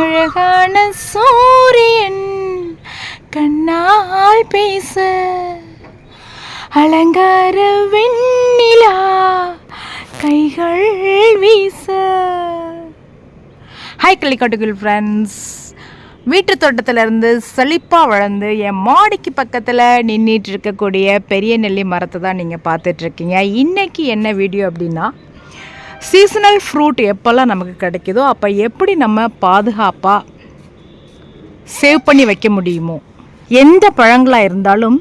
அழகான சூரியன் கண்ணால் பேச. அலங்கார வெண்ணிலா கைகள் வீச. ஹாய் கிளிக்காட்டுகள் ஃப்ரெண்ட்ஸ் வீட்டு தோட்டத்துலேருந்து செழிப்பாக வளர்ந்து என் மாடிக்கு பக்கத்தில் நின்றுட்டு இருக்கக்கூடிய பெரிய நெல்லி மரத்தை தான் நீங்கள் பார்த்துட்ருக்கீங்க இன்றைக்கி என்ன வீடியோ அப்படின்னா சீசனல் ஃப்ரூட் எப்போல்லாம் நமக்கு கிடைக்குதோ அப்போ எப்படி நம்ம பாதுகாப்பாக சேவ் பண்ணி வைக்க முடியுமோ எந்த பழங்களாக இருந்தாலும்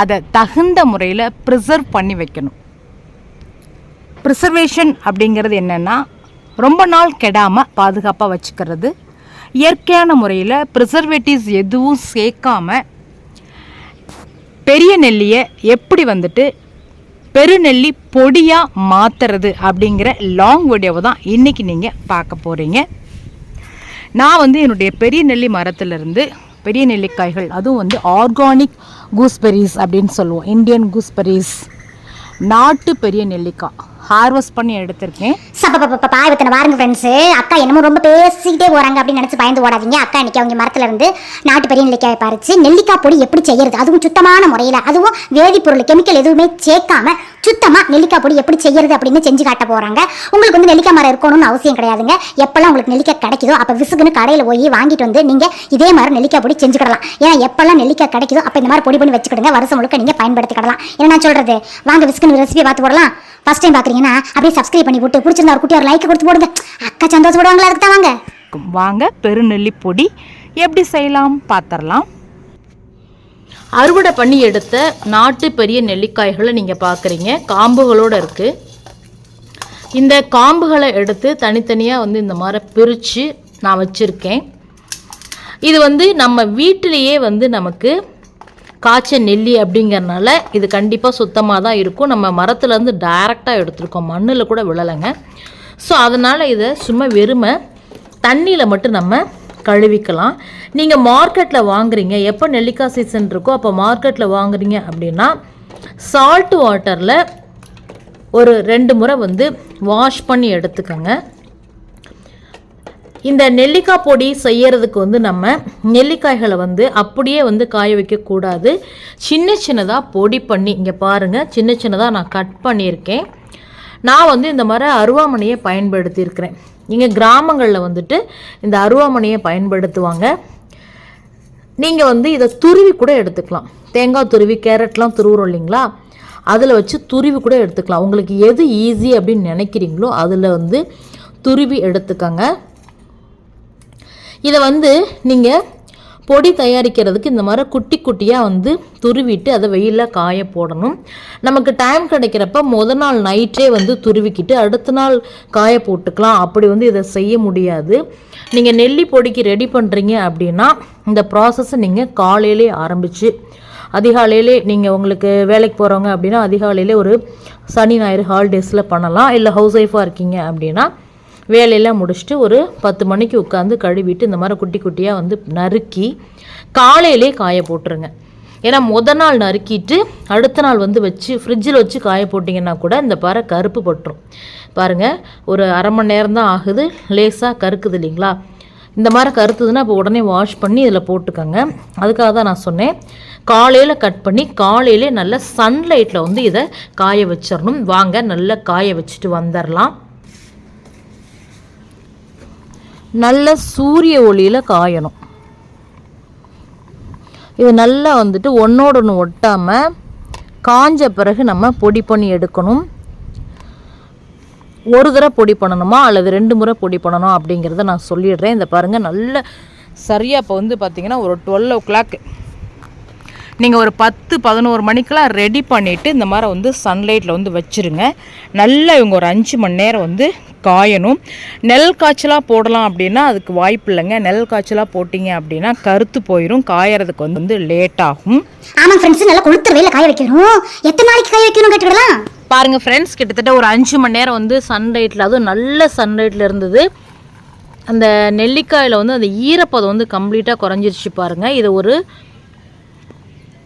அதை தகுந்த முறையில் ப்ரிசர்வ் பண்ணி வைக்கணும். ப்ரிசர்வேஷன் அப்படிங்கிறது என்னென்னா ரொம்ப நாள் கெடாமல் பாதுகாப்பாக வச்சுக்கிறது. இயற்கையான முறையில் ப்ரிசர்வேட்டிவ்ஸ் எதுவும் சேர்க்காம பெரிய நெல்லியை எப்படி வந்துட்டு பெருநெல்லி பொடியாக மாற்றுறது அப்படிங்கிற லாங் வீடியோவை தான் இன்றைக்கி நீங்கள் பார்க்க போகிறீங்க நான் வந்து என்னுடைய பெரிய நெல்லி மரத்துலேருந்து பெரிய நெல்லிக்காய்கள் அதுவும் வந்து ஆர்கானிக் கூஸ்பெரிஸ் அப்படின்னு சொல்லுவோம். இந்தியன் கூஸ்பெரிஸ் நாட்டு பெரிய நெல்லிக்காய். ஹார்வெஸ்ட் பண்ணி எடுத்திருக்கேன். சப்பப்பப்பா இத்தனை பாருங்க ஃப்ரெண்ட்ஸு அக்கா என்னமோ ரொம்ப பேசிக்கிட்டே போறாங்க அப்படின்னு நினைச்சு பயந்து ஓடாதீங்க. அக்கா இன்னைக்கு அவங்க மரத்துல இருந்து நாட்டு பெரிய நெல்லிக்காய் பறிச்சு நெல்லிக்காய் பொடி எப்படி செய்யறது? அதுவும் சுத்தமான முறையில். அதுவும் வேதிப்பொருள் கெமிக்கல் எதுவுமே சேர்க்காம சுத்தமா நெல்லிக்காய் பொடி எப்படி செய்யறது அப்படின்னு செஞ்சு காட்ட போறாங்க. உங்களுக்கு வந்து நெல்லிக்காய் மரம் இருக்கணும்னு அவசியம் கிடையாதுங்க. எப்பெல்லாம் உங்களுக்கு நெல்லிக்காய் கிடைக்குதோ அப்போ விசுகுன்னு கடையில போய் வாங்கிட்டு வந்து நீங்க இதே மாதிரி நெல்லிக்காய் பொடி செஞ்சுக்கிடலாம் ஏன்னா எப்பெல்லாம் நெல்லிக்காய் கிடைக்குதோ அப்போ இந்த மாதிரி பொடி பண்ணி வச்சுக்கிடுங்க. வருஷம் முழுக்க நீங்க பயன்படுத்திக்கிடலாம். என்ன நான் சொல்கிறது வாங்க விசுகுன்னு ரெசிபி பார்த்து போடலாம். ஃபஸ்ட் டைம் பார்க்குறீங்கன்னா அப்படியே சப்ஸ்கிரைப் பண்ணி போட்டு பிடிச்சிருந்தா ஒரு குட்டி ஒரு லைக் கொடுத்து போடுங்க. அக்கா சந்தோஷப்படுவாங்களா அதுக்கு தான் வாங்க. வாங்க பெருநெல்லி பொடி. எப்படி செய்யலாம்? பார்த்துடலாம் அறுவடை பண்ணி எடுத்த நாட்டு பெரிய நெல்லிக்காய்களை நீங்கள் பார்க்குறீங்க காம்புகளோடு இருக்குது இந்த காம்புகளை எடுத்து தனித்தனியாக வந்து இந்த மாதிரி பிரித்து நான் வச்சுருக்கேன். இது வந்து நம்ம வீட்டிலேயே வந்து நமக்கு காய்ச்ச நெல்லி அப்படிங்கிறனால இது கண்டிப்பாக சுத்தமாக தான் இருக்கும். நம்ம மரத்துலேருந்து டைரெக்டாக எடுத்துருக்கோம். மண்ணில் கூட விழலைங்க. ஸோ அதனால் இதை சும்மா வெறுமை தண்ணியில் மட்டும் நம்ம கழுவிக்கலாம். நீங்கள் மார்க்கெட்டில் வாங்குறீங்க. எப்போ நெல்லிக்காய் சீசன் இருக்கோ அப்போ மார்க்கெட்டில் வாங்குறீங்க அப்படின்னா சால்ட் வாட்டரில் ஒரு ரெண்டு முறை வந்து வாஷ் பண்ணி எடுத்துக்கோங்க. இந்த நெல்லிக்காய் பொடி செய்யறதுக்கு வந்து நம்ம நெல்லிக்காய்களை வந்து அப்படியே வந்து காய வைக்கக்கூடாது சின்ன சின்னதாக பொடி பண்ணி இங்கே பாருங்கள் சின்ன சின்னதாக நான் கட் பண்ணியிருக்கேன். நான் வந்து இந்த மாதிரி அருவாமனையை பயன்படுத்தியிருக்கிறேன். இங்கே கிராமங்களில் வந்துட்டு இந்த அருவாமனையை பயன்படுத்துவாங்க. நீங்கள் வந்து இதை துருவி கூட எடுத்துக்கலாம். தேங்காய் துருவி கேரட்லாம் துருவுறோம் இல்லைங்களா? அதில் வச்சு துருவி கூட எடுத்துக்கலாம். உங்களுக்கு எது ஈஸி அப்படின்னு நினைக்கிறீங்களோ அதில் வந்து துருவி எடுத்துக்கங்க. இதை வந்து நீங்கள் பொடி தயாரிக்கிறதுக்கு இந்த மாதிரி குட்டி குட்டியாக வந்து துருவிட்டு அதை வெயிலில் காய போடணும். நமக்கு டைம் கிடைக்கிறப்ப முத நாள் நைட்டே வந்து துருவிக்கிட்டு அடுத்த நாள் காய போட்டுக்கலாம். அப்படி வந்து இதை செய்ய முடியாது. நீங்கள் நெல்லி பொடிக்கு ரெடி பண்ணுறீங்க அப்படின்னா இந்த ப்ராசஸை நீங்கள் காலையிலே ஆரம்பித்து அதிகாலையிலே நீங்கள் உங்களுக்கு வேலைக்கு போகிறவங்க அப்படின்னா அதிகாலையிலே ஒரு சனி ஞாயிறு ஹாலிடேஸில் பண்ணலாம். இல்லை ஹவுஸ் ஒய்ஃபாக இருக்கீங்க அப்படின்னா வேலையெல்லாம் முடிச்சுட்டு ஒரு பத்து மணிக்கு உட்காந்து கழுவிட்டு இந்த மாதிரி குட்டி குட்டியாக வந்து நறுக்கி காலையிலே காய போட்டுருங்க. ஏன்னா முத நாள் நறுக்கிட்டு அடுத்த நாள் வந்து வச்சு ஃப்ரிட்ஜில் வச்சு காய போட்டிங்கன்னா கூட இந்த பாறை கருப்பு பட்டுரும். பாருங்கள் ஒரு அரை மணி நேரம் தான் ஆகுது. லேசாக கருக்குது இல்லைங்களா? இந்த மாதிரி கருத்துதுன்னா இப்போ உடனே வாஷ் பண்ணி இதில் போட்டுக்கோங்க. அதுக்காக தான் நான் சொன்னேன். காலையில் கட் பண்ணி காலையிலே நல்லா சன்லைட்டில் வந்து இதை காய வச்சிடணும் வாங்க நல்லா காய வச்சுட்டு வந்துடலாம் நல்ல சூரிய ஒளியில் காயணும். இது நல்லா வந்துட்டு ஒன்றோட ஒன்று ஒட்டாமல் காஞ்ச பிறகு நம்ம பொடி பண்ணி எடுக்கணும். ஒரு தடவை பொடி பண்ணணுமா? அல்லது ரெண்டு முறை பொடி பண்ணணும் அப்படிங்கிறத நான் சொல்லிடுறேன். இந்த பாருங்கள் நல்ல சரியாக இப்போ வந்து பார்த்திங்கன்னா ஒரு டுவெல் ஓ கிளாக் நீங்கள் ஒரு பத்து பதினோரு மணிக்கெலாம் ரெடி பண்ணிவிட்டு இந்த மாதிரி வந்து சன்லைட்டில் வந்து வச்சுருங்க. நல்லா இவங்க ஒரு அஞ்சு மணி நேரம் வந்து காயணும். நெல் காய்ச்சலாக போடலாம் அப்படின்னா அதுக்கு வாய்ப்பு இல்லைங்க. நெல் காய்ச்சலாக போட்டிங்க அப்படின்னா கருத்து போயிடும் காயறதுக்கு வந்து வந்து லேட் ஆகும். ஆமாம் ஃப்ரெண்ட்ஸ் நல்லா கொளுத்துற வெயில காய வைக்கணும். எத்தனை நாளைக்கு காய வைக்கணும் கேட்டுக்கிடலாம் பாருங்கள் ஃப்ரெண்ட்ஸ் கிட்டத்தட்ட ஒரு அஞ்சு மணி நேரம் வந்து சன்லைட்டில் அதுவும் நல்ல சன்லைட்டில் இருந்தது. அந்த நெல்லிக்காயில் வந்து அந்த ஈரப்பதம் வந்து கம்ப்ளீட்டாக குறைஞ்சிருச்சு பாருங்கள் இதை ஒரு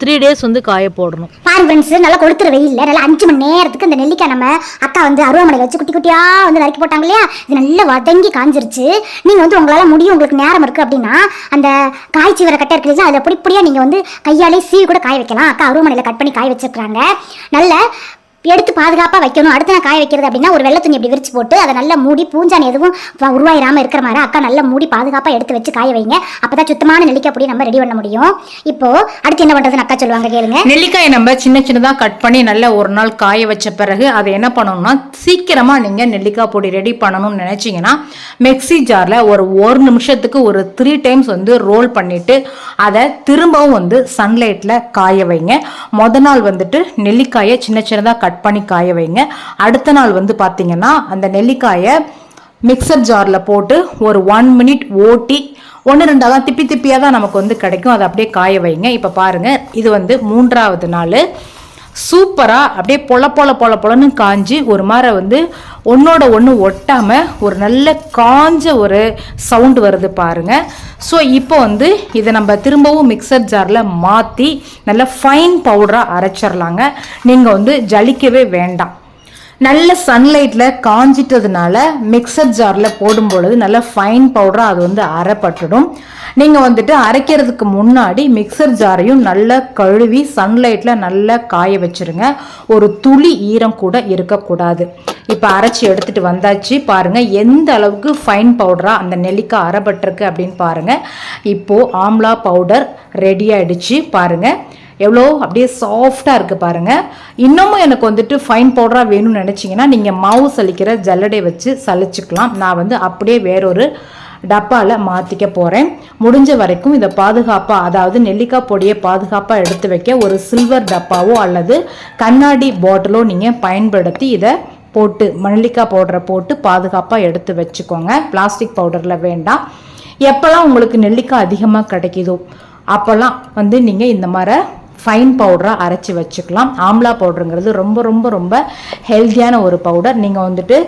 த்ரீ டேஸ் வந்து காய போடணும். பாரு ஃப்ரெண்ட்ஸ் நல்லா கொளுத்துற வெயில்ல நல்லா அஞ்சு மணி நேரத்துக்கு அந்த நெல்லிக்காய் நம்ம அக்கா வந்து அருவாமனையில் வச்சு குட்டி குட்டியா வந்து நறுக்கி போட்டாங்க இல்லையா? இது நல்லா வதங்கி காஞ்சிருச்சு. நீங்க வந்து உங்களால முடியும் உங்களுக்கு நேரம் இருக்கு அப்படின்னா அந்த காய்ச்சி வர கட்டை இருக்கு இல்லையா? அதை பொடி பொடியா நீங்க வந்து கையாலே சீவி கூட காய வைக்கலாம். அக்கா அருவாமனையில் கட் பண்ணி காய வச்சிருக்காங்க நல்ல எடுத்து பாதுகாப்பாக வைக்கணும். அடுத்து நான் காய வைக்கிறது அப்படின்னா ஒரு வெள்ளை துணி இப்படி விரிச்சு போட்டு அதை நல்லா மூடி பூஞ்சான் எதுவும் உருவாயிராமல் உருவாயிராம இருக்கிற மாதிரி அக்கா நல்லா மூடி பாதுகாப்பாக எடுத்து வச்சு காய வைங்க. அப்பதான் சுத்தமான நெல்லிக்காய் பொடி நம்ம ரெடி பண்ண முடியும். இப்போ அடுத்து என்ன பண்ணுறதுன்னு அக்கா சொல்லுவாங்க கேளுங்க. நெல்லிக்காயை நம்ம சின்ன சின்னதாக கட் பண்ணி நல்லா ஒரு நாள் காய வச்ச பிறகு அதை என்ன பண்ணணும்னா சீக்கிரமாக நீங்கள் நெல்லிக்காய் பொடி ரெடி பண்ணணும்னு நினச்சிங்கன்னா மிக்சி ஜாரில் ஒரு ஒரு நிமிஷத்துக்கு ஒரு த்ரீ டைம்ஸ் வந்து ரோல் பண்ணிவிட்டு அதை திரும்பவும் வந்து சன்லைட்டில் காய வைங்க. மொதல் நாள் வந்துட்டு நெல்லிக்காயை சின்ன சின்னதாக கட் பண்ணி காய வைங்க. அடுத்த நாள் வந்து பார்த்தீங்கன்னா அந்த நெல்லிக்காயை மிக்சர் ஜாரில் போட்டு ஒரு ஒன் மினிட் ஓட்டி ஒன்று ரெண்டாக தான் திப்பி திப்பியாக தான் நமக்கு வந்து கிடைக்கும். அதை அப்படியே காய வைங்க. இப்போ பாருங்கள் இது வந்து மூன்றாவது நாள். சூப்பராக அப்படியே பொல பொல பொல பொலன்னு காஞ்சி ஒரு மாதிரி வந்து ஒன்றோட ஒன்று ஒட்டாமல் ஒரு நல்ல காஞ்ச ஒரு சவுண்டு வருது பாருங்கள் ஸோ இப்போ வந்து இதை நம்ம திரும்பவும் மிக்சர் ஜாரில் மாற்றி நல்ல ஃபைன் பவுடராக அரைச்சிடலாங்க நீங்கள் வந்து ஜலிக்கவே வேண்டாம். நல்ல சன்லைட்டில் காஞ்சிட்டதுனால மிக்சர் ஜாரில் போடும் பொழுது நல்ல ஃபைன் பவுடராக அது வந்து அரைப்பட்டுடும். நீங்கள் வந்துட்டு அரைக்கிறதுக்கு முன்னாடி மிக்சர் ஜாரையும் நல்லா கழுவி சன்லைட்டில் நல்லா காய வச்சிருங்க. ஒரு துளி ஈரம் கூட இருக்கக்கூடாது. இப்போ அரைச்சி எடுத்துட்டு வந்தாச்சு. பாருங்கள் எந்த அளவுக்கு ஃபைன் பவுடராக அந்த நெல்லிக்காய் அரைப்பட்டிருக்கு அப்படின்னு பாருங்க. இப்போது ஆம்லா பவுடர் ரெடி ஆகிடுச்சு பாருங்கள் எவ்வளோ? அப்படியே சாஃப்டாக இருக்குது பாருங்கள் இன்னமும் எனக்கு வந்துட்டு ஃபைன் பவுடராக வேணும்னு நினச்சிங்கன்னா நீங்கள் மாவு சலிக்கிற ஜல்லடை வச்சு சலிச்சுக்கலாம். நான் வந்து அப்படியே வேறொரு டப்பாவில் மாற்றிக்க போகிறேன் முடிஞ்ச வரைக்கும் இதை பாதுகாப்பாக அதாவது நெல்லிக்காய் பொடியை பாதுகாப்பாக எடுத்து வைக்க ஒரு சில்வர் டப்பாவோ அல்லது கண்ணாடி பாட்டிலோ நீங்கள் பயன்படுத்தி இதை போட்டு நெல்லிக்காய் பவுடரை போட்டு பாதுகாப்பாக எடுத்து வச்சுக்கோங்க. பிளாஸ்டிக் பவுடரில் வேண்டாம். எப்போல்லாம் உங்களுக்கு நெல்லிக்காய் அதிகமாக கிடைக்கிதோ அப்போல்லாம் வந்து நீங்கள் இந்த மாதிரி ஃபைன் பவுடராக அரைச்சி வச்சுக்கலாம். ஆம்லா பவுடருங்கிறது ரொம்ப ரொம்ப ரொம்ப ஹெல்த்தியான ஒரு பவுடர் நீங்கள் வந்துட்டு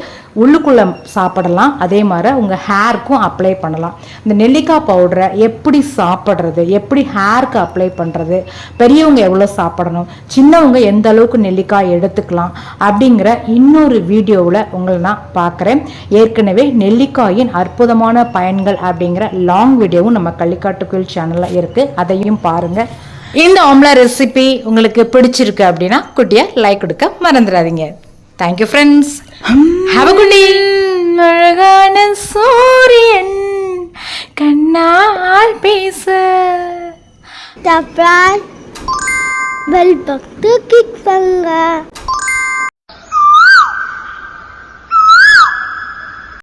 உள்ளுக்குள்ளே சாப்பிடலாம். அதே மாதிரி உங்கள் ஹேருக்கும் அப்ளை பண்ணலாம். இந்த நெல்லிக்காய் பவுடரை எப்படி சாப்பிட்றது? எப்படி ஹேருக்கு அப்ளை பண்ணுறது பெரியவங்க எவ்வளோ சாப்பிடணும்? சின்னவங்க எந்த அளவுக்கு நெல்லிக்காய் எடுத்துக்கலாம்? அப்படிங்கிற இன்னொரு வீடியோவில் உங்களை நான் பார்க்குறேன். ஏற்கனவே நெல்லிக்காயின் அற்புதமான பயன்கள் அப்படிங்கிற லாங் வீடியோவும் நம்ம கள்ளிக்காட்டுக்குள் சேனலில் இருக்குது அதையும் பாருங்கள் இந்த ஆம்லா ரெசிபி உங்களுக்கு பிடிச்சிருக்கு அப்படின்னா குட்டியா லைக் கொடுக்க மறந்துடாதீங்க. Thank you friends have good day அழகான சூரியன் கண்ணால் பேச. சப்ரான் பெல் பக்து கிக் பண்ணுங்க.